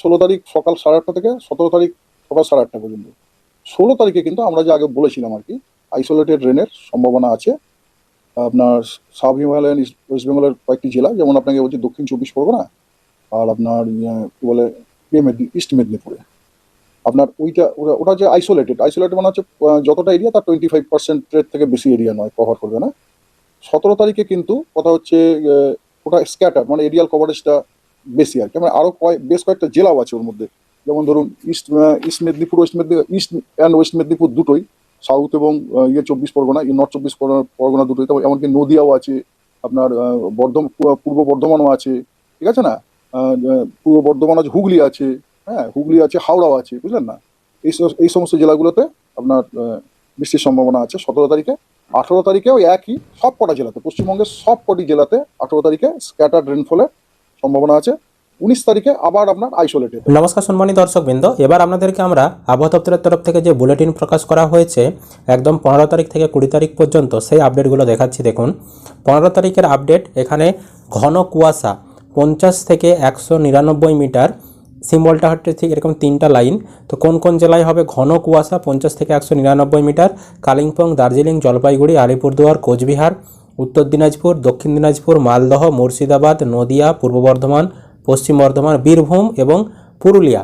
ষোলো তারিখ সকাল সাড়ে আটটা থেকে সতেরো তারিখ সকাল সাড়ে আটটা পর্যন্ত। ষোলো তারিখে কিন্তু আমরা যে আগে বলেছিলাম আর কি আইসোলেটেড রেনের সম্ভাবনা আছে। আপনার সাব হিমালয়ান ওয়েস্ট বেঙ্গলের কয়েকটি জেলা যেমন আপনাকে বলছি দক্ষিণ চব্বিশ পরগনা আর আপনার ইয়ে, কি বলে ইয়ে ইস্ট মেদিনীপুরে আপনার ওইটা ওটা- ওটা যে আইসোলেটেড আইসোলেটেড মানে হচ্ছে যতটা এরিয়া তার টোয়েন্টি ফাইভ পার্সেন্টের থেকে বেশি এরিয়া নয় কভার করবে না। সতেরো তারিখে কিন্তু কথা হচ্ছে ওটা স্ক্যাটার মানে এরিয়াল কভারেজটা বেশি আর কি। মানে আরও কয়েক বেশ কয়েকটা জেলাও আছে ওর মধ্যে। যেমন ধরুন east east Medinipur, west Medinipur east and west Medinipur দুটোই। সাউথ এবং ইয়ে চব্বিশ পরগনা নর্থ চব্বিশ পরগনা দুটোই। তো এমনকি নদিয়াও আছে, আপনার বর্ধমান পূর্ব বর্ধমানও আছে। ঠিক আছে না? পূর্ব বর্ধমান আছে, হুগলি আছে। হ্যাঁ হুগলি আছে, হাওড়াও আছে, বুঝলেন না? এই এই সমস্ত জেলাগুলোতে আপনার বৃষ্টির সম্ভাবনা আছে। সতেরো তারিখে, আঠেরো তারিখেও একই সব কটা জেলাতে। পশ্চিমবঙ্গের সব কটি জেলাতে আঠেরো তারিখে স্ক্যাটার্ড রেনফলের সম্ভাবনা আছে। উনিশ তারিখে আবার আপনার আইসোলেটেড নমস্কার সম্মানিত দর্শকবৃন্দ, এবার আপনাদেরকে আমরা আবহাওয়া দপ্তরের তরফ থেকে যে বুলেটিন প্রকাশ করা হয়েছে, একদম পনেরো তারিখ থেকে কুড়ি তারিখ পর্যন্ত সেই আপডেটগুলো দেখাচ্ছি। দেখুন, পনেরো তারিখের আপডেট এখানে ঘন কুয়াশা, পঞ্চাশ থেকে একশো নিরানব্বই মিটার। সিম্বলটা হচ্ছে ঠিক এরকম তিনটা লাইন তো কোন কোন জেলায় হবে ঘন কুয়াশা, পঞ্চাশ থেকে একশো নিরানব্বই মিটার? কালিম্পং, দার্জিলিং, জলপাইগুড়ি, আলিপুরদুয়ার, কোচবিহার। উত্তর দিনাজপুর, দক্ষিণ দিনাজপুর, মালদহ, মুর্শিদাবাদ, নদিয়া, পূর্ব বর্ধমান, পশ্চিম বর্ধমান, বীরভূম এবং পুরুলিয়া।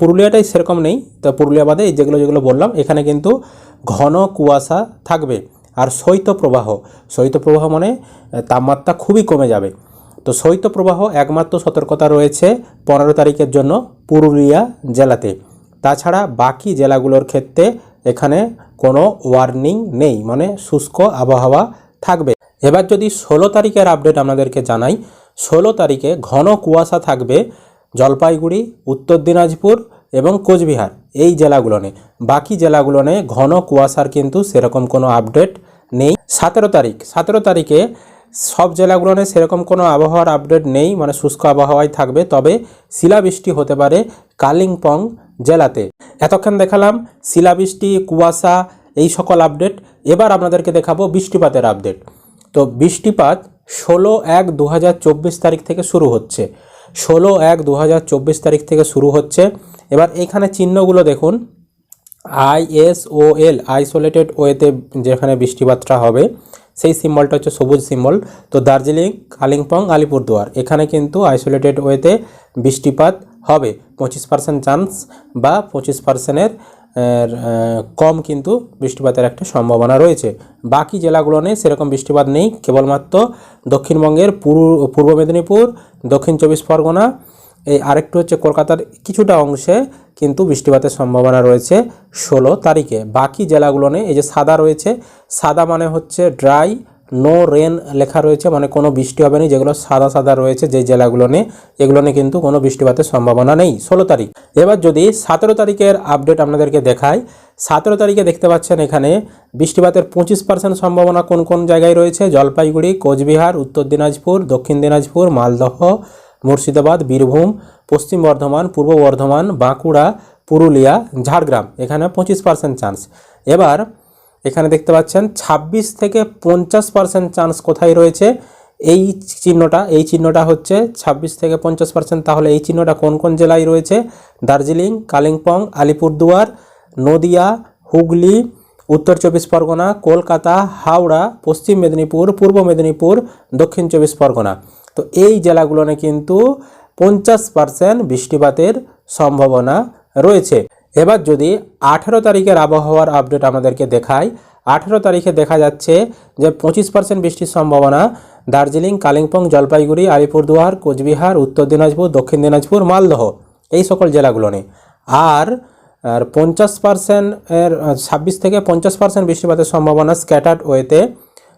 পুরুলিয়াটাই সেরকম নেই। তো পুরুলিয়া বাদে যেগুলো যেগুলো বললাম, এখানে কিন্তু ঘন কুয়াশা থাকবে। আর শৈত্যপ্রবাহ শৈত্যপ্রবাহ মানে তাপমাত্রা খুবই কমে যাবে। তো শৈত্যপ্রবাহ একমাত্র সতর্কতা রয়েছে পনেরো তারিখের জন্য পুরুলিয়া জেলাতে। তাছাড়া বাকি জেলাগুলোর ক্ষেত্রে এখানে কোনো ওয়ার্নিং নেই মানে শুষ্ক আবহাওয়া থাকবে। এবার যদি ষোলো তারিখের আপডেট আপনাদেরকে জানাই, ষোলো তারিখে ঘন কুয়াশা থাকবে জলপাইগুড়ি, উত্তর দিনাজপুর এবং কোচবিহার, এই জেলাগুলোনে বাকি জেলাগুলোনে ঘন কুয়াশার কিন্তু সেরকম কোনো আপডেট নেই। সতেরো তারিখ, সতেরো তারিখে সব জেলাগুলোনে সেরকম কোনো আবহাওয়ার আপডেট নেই মানে শুষ্ক আবহাওয়ায় থাকবে। তবে শিলাবৃষ্টি হতে পারে কালিম্পং জেলাতে। এতক্ষণ দেখালাম শিলাবৃষ্টি, কুয়াশা, এই সকল আপডেট এবার আপনাদেরকে দেখাবো বৃষ্টিপাতের আপডেট তো বৃষ্টিপাত ষোলো এক দু তারিখ থেকে শুরু হচ্ছে। ষোলো এক দু তারিখ থেকে শুরু হচ্ছে। এবার এখানে চিহ্নগুলো দেখুন। আইএসওএল আইসোলেটেড ওয়েতে যেখানে বৃষ্টিপাতটা হবে, সেই সিম্বলটা হচ্ছে সবুজ সিম্বল তো দার্জিলিং, কালিম্পং, আলিপুরদুয়ার। এখানে কিন্তু আইসোলেটেড ওয়েতে বৃষ্টিপাত হবে। পঁচিশ পার্সেন্ট চান্স বা পঁচিশ পার্সেন্টের কম কিন্তু বৃষ্টিপাতের একটা সম্ভাবনা রয়েছে। বাকি জেলাগুলো জেলাগুলোনে সেরকম বৃষ্টিপাত নেই। কেবলমাত্র দক্ষিণবঙ্গের পূর্ব মেদিনীপুর, দক্ষিণ চব্বিশ পরগনা, এই আরেকটু হচ্ছে কলকাতার কিছুটা অংশে কিন্তু বৃষ্টিপাতের সম্ভাবনা রয়েছে ষোলো তারিখে। বাকি জেলাগুলো জেলাগুলোনে এই যে সাদা রয়েছে, সাদা মানে হচ্ছে ড্রাই নো রেন লেখা রয়েছে মানে কোনো বৃষ্টি হবে না, যেগুলো সাদা সাদা রয়েছে, যে জেলাগুলোনে নিয়ে কিন্তু কোনো বৃষ্টিপাতের সম্ভাবনা নেই। ষোলো তারিখ। এবার যদি সতেরো তারিখের আপডেট আপনাদেরকে দেখায় সতেরো তারিখে দেখতে পাচ্ছেন এখানে বৃষ্টিপাতের পঁচিশ পার্সেন্ট সম্ভাবনা কোন কোন জায়গায় রয়েছে? জলপাইগুড়ি, কোচবিহার, উত্তর দিনাজপুর, দক্ষিণ দিনাজপুর, মালদহ, মুর্শিদাবাদ, বীরভূম, পশ্চিম বর্ধমান, পূর্ব বর্ধমান, বাঁকুড়া, পুরুলিয়া, ঝাড়গ্রাম। এখানে পঁচিশ পার্সেন্ট চান্স এবার এখানে দেখতে পাচ্ছেন ২৬ থেকে পঞ্চাশ পার্সেন্ট চান্স কোথায় রয়েছে? এই চিহ্নটা এই চিহ্নটা হচ্ছে ২৬ থেকে পঞ্চাশ পার্সেন্ট তাহলে এই চিহ্নটা কোন কোন জেলায় রয়েছে? দার্জিলিং, কালিম্পং, আলিপুরদুয়ার, নদিয়া, হুগলি, উত্তর চব্বিশ পরগনা, কলকাতা, হাওড়া, পশ্চিম মেদিনীপুর, পূর্ব মেদিনীপুর, দক্ষিণ চব্বিশ পরগনা। তো এই জেলাগুলোনে কিন্তু পঞ্চাশ পার্সেন্ট বৃষ্টিপাতের সম্ভাবনা রয়েছে। এবার যদি আঠেরো তারিখের আবহাওয়ার আপডেট আমাদেরকে দেখায়, আঠেরো তারিখে দেখা যাচ্ছে যে পঁচিশ পার্সেন্ট বৃষ্টির সম্ভাবনা দার্জিলিং, কালিম্পং, জলপাইগুড়ি, আলিপুরদুয়ার, কোচবিহার, উত্তর দিনাজপুর, দক্ষিণ দিনাজপুর, মালদহ এই সকল জেলাগুলোনে আর আর পঞ্চাশ পার্সেন্ট এর ছাব্বিশ থেকে পঞ্চাশ পার্সেন্ট বৃষ্টিপাতের সম্ভাবনা স্ক্যাটার্ড ওয়েতে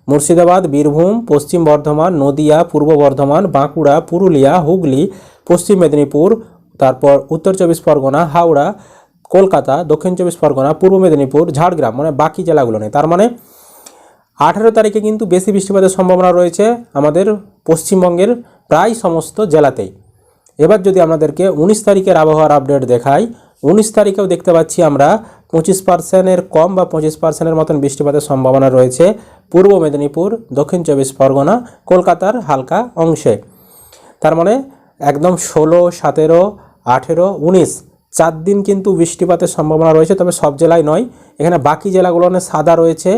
মুর্শিদাবাদ, বীরভূম, পশ্চিম বর্ধমান, নদিয়া, পূর্ব বর্ধমান, বাঁকুড়া, পুরুলিয়া, হুগলি, পশ্চিম মেদিনীপুর, তারপর উত্তর চব্বিশ পরগনা, হাওড়া কলকাতা, দক্ষিণ চব্বিশ পরগনা, পূর্ব মেদিনীপুর, ঝাড়গ্রাম মানে বাকি জেলাগুলো নেই তার মানে আঠেরো তারিখে কিন্তু বেশি বৃষ্টিপাতের সম্ভাবনা রয়েছে আমাদের পশ্চিমবঙ্গের প্রায় সমস্ত জেলাতেই। এবার যদি আপনাদেরকে উনিশ তারিখের আবহাওয়ার আপডেট দেখাই, উনিশ তারিখেও দেখতে পাচ্ছি আমরা পঁচিশ পার্সেন্টের কম বা পঁচিশ পার্সেন্টের মতন বৃষ্টিপাতের সম্ভাবনা রয়েছে পূর্ব মেদিনীপুর, দক্ষিণ চব্বিশ পরগনা, কলকাতার হালকা অংশে। তার মানে একদম ষোলো, সতেরো, আঠেরো, উনিশ চার দিন কিন্তু বৃষ্টিপাতের সম্ভাবনা রয়েছে, তবে সব জেলায় নয়। এখানে বাকি জেলাগুলোনে সাদা রয়েছে,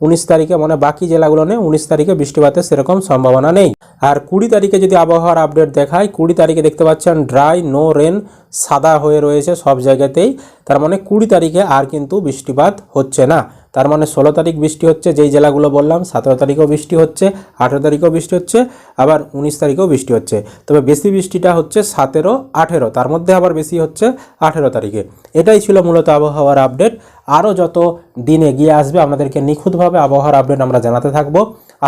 উনিশ তারিখে মানে বাকি জেলাগুলোনে উনিশ তারিখে বৃষ্টিপাতের সেরকম সম্ভাবনা নেই। আর কুড়ি তারিখে যদি আবহাওয়ার আপডেট দেখায় কুড়ি তারিখে দেখতে পাচ্ছেন ড্রাই নো রেন সাদা হয়ে রয়েছে সব জায়গাতেই। তার মানে কুড়ি তারিখে আর কিন্তু বৃষ্টিপাত হচ্ছে না। তার মানে ষোলো তারিখ বৃষ্টি হচ্ছে, যেই জেলাগুলো বললাম, সতেরো তারিখেও বৃষ্টি হচ্ছে, আঠেরো তারিখেও বৃষ্টি হচ্ছে, আবার উনিশ তারিখেও বৃষ্টি হচ্ছে। তবে বেশি বৃষ্টিটা হচ্ছে সতেরো, আঠেরো, তার মধ্যে আবার বেশি হচ্ছে আঠেরো তারিখে। এটাই ছিল মূলত আবহাওয়ার আপডেট। আরও যত দিন এগিয়ে আসবে আপনাদেরকে নিখুঁতভাবে আবহাওয়ার আপডেট আমরা জানাতে থাকব।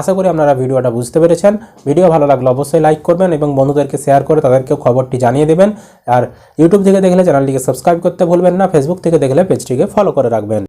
আশা করি আপনারা ভিডিওটা বুঝতে পেরেছেন। ভিডিও ভালো লাগলে অবশ্যই লাইক করবেন এবং বন্ধুদেরকে শেয়ার করে তাদেরকেও খবরটি জানিয়ে দেবেন। আর ইউটিউব থেকে দেখলে চ্যানেলটিকে সাবস্ক্রাইব করতে ভুলবেন না, ফেসবুক থেকে দেখলে পেজটিকে ফলো করে রাখবেন।